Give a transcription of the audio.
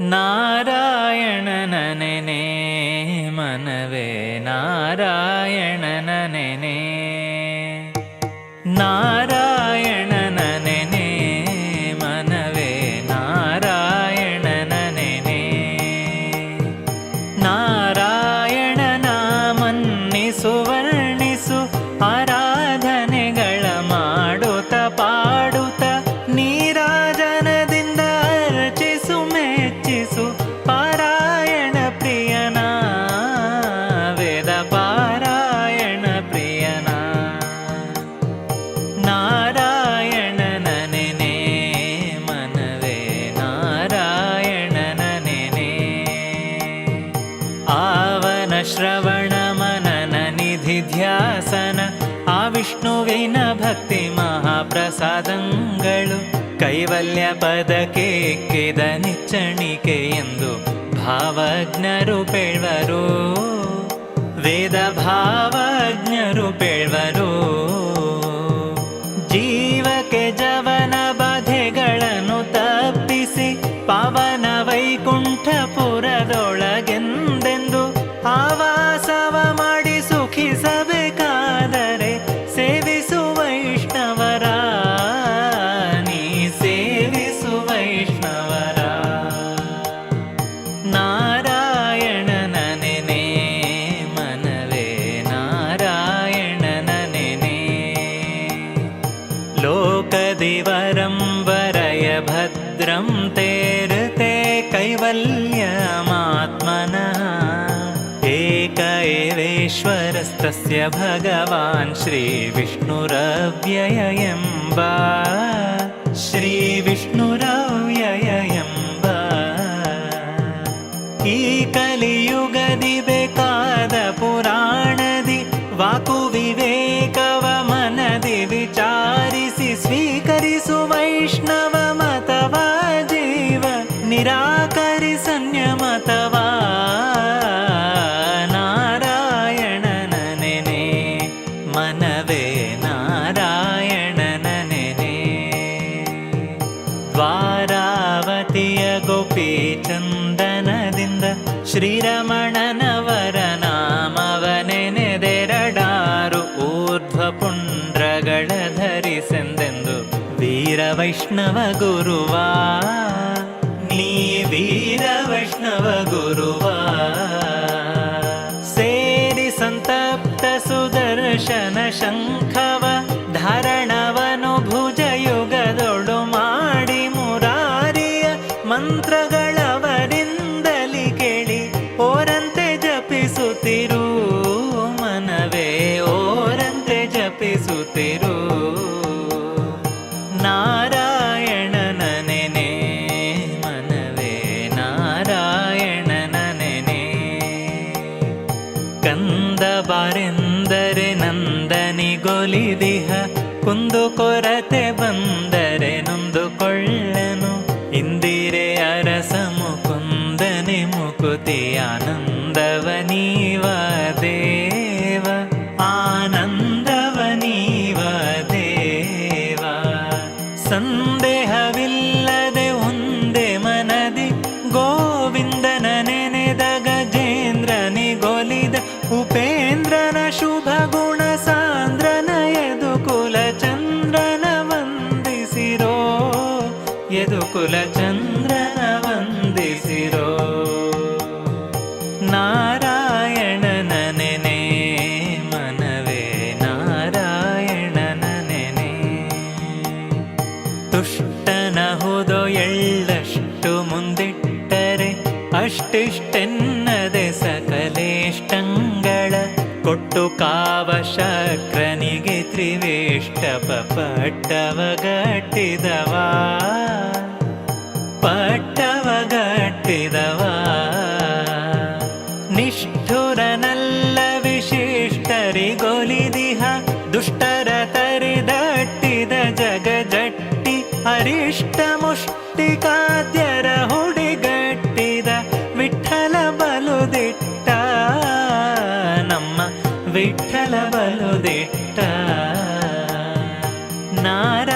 ನಾರಾಯಣನ ನೆನೆ ಮನವೇ ನಾರಾಯಣನ ವಿಷ್ಣುವಿನ ಭಕ್ತಿ ಮಹಾಪ್ರಸಾದಂಗಳು ಕೈವಲ್ಯ ಪದಕ್ಕೆ ಕೆದ ನಿಚ್ಚಣಿಕೆ ಎಂದು ಭಾವಜ್ಞರು ಪೇಳ್ವರು ವೇದ ಭಾವಜ್ಞರು ಪೇಳ್ವರು ಜೀವಕ್ಕೆ ಜವನ ಬಾಧೆಗಳನ್ನು ತಪ್ಪಿಸಿ ಪಾವನ ವೈಕುಂಠಪುರದೊಳಗೆಂದೆಂದು कैवल्यमात्मनः। एक एवेश्वरस्तस्य भगवान् श्रीविष्णुरव्ययम्ब श्रीविष्णुरव्ययम्बियुगदि बेकादपुराणदि वाकुविवेकवमनदि विचारिसि स्वीकरिसु वैष्णव ನಿರಾಕರಿ ಸಂಯಮತವ? ನಾರಾಯಣನ ನೆನೆ ಮನವೇ ನಾರಾಯಣನ ದ್ವಾರಾವತಿಯ ಗೋಪಿ ಚಂದನದಿಂದ ಶ್ರೀರಮಣನವರ ನಾಮವನೆನೆದೆರಡಾರು ಊರ್ಧ್ವ ಪುಂಡ್ರಗಳ ಧರಿಸೆಂದೆಂದು ವೀರ ವೈಷ್ಣವ ಗುರುವ. ನೀ ವೀರ ವೈಷ್ಣವ ಗುರುವ. ಸೇರಿ ಸಂತಪ್ತ ಸುದರ್ಶನ ಶಂಖವ, ಧಾರಣವನು ಭುಜಯುಗದೊಳು ಮಾಡಿ ಮುರಾರಿಯ ಮಂತ್ರಗಳವರಿಂದಲಿ ಕೇಳಿ ಓರಂತೆ ಜಪಿಸುತ್ತಿರು ಮನವೇ, ಓರಂತೆ ಜಪಿಸುತ್ತಿರು ಕಂದ ಬಾರೆಂದರೆ ನಂದನಿಗೊಲಿದಿಹ. ಕುಂದು ಕೊರತೆ ಬಂದರೆ ನೊಂದುಕೊಳ್ಳನು ಎದು ಕುಲ ಚಂದ್ರನ ವಂದಿಸಿರೋ ನಾರಾಯಣನ ನೆನೆ ಮನವೇ ನಾರಾಯಣನ ನೆನೆ. ತುಷ್ಟನಹುದು ಎಳ್ಳಷ್ಟು ಮುಂದಿಟ್ಟರೆ ಅಷ್ಟಿಷ್ಟೆನ್ನದೆ ಸಕಲೇಷ್ಟಂಗಳ ಕೊಟ್ಟು ಕಾವಶಕ್ರನಿಗೆ ತ್ರಿವೇಷ್ಟಪ ಪಟ್ಟವ ಗಟ್ಟಿದವ. ಪಟ್ಟವ ಗಟ್ಟಿದವ. ನಿಷ್ಠುರನಲ್ಲ ವಿಶಿಷ್ಟರಿಗೊಲಿದಿಹ ದುಷ್ಟರ ತರಿದಟ್ಟಿದ ಜಗಜಟ್ಟಿ ಅರಿಷ್ಟ ನಾರ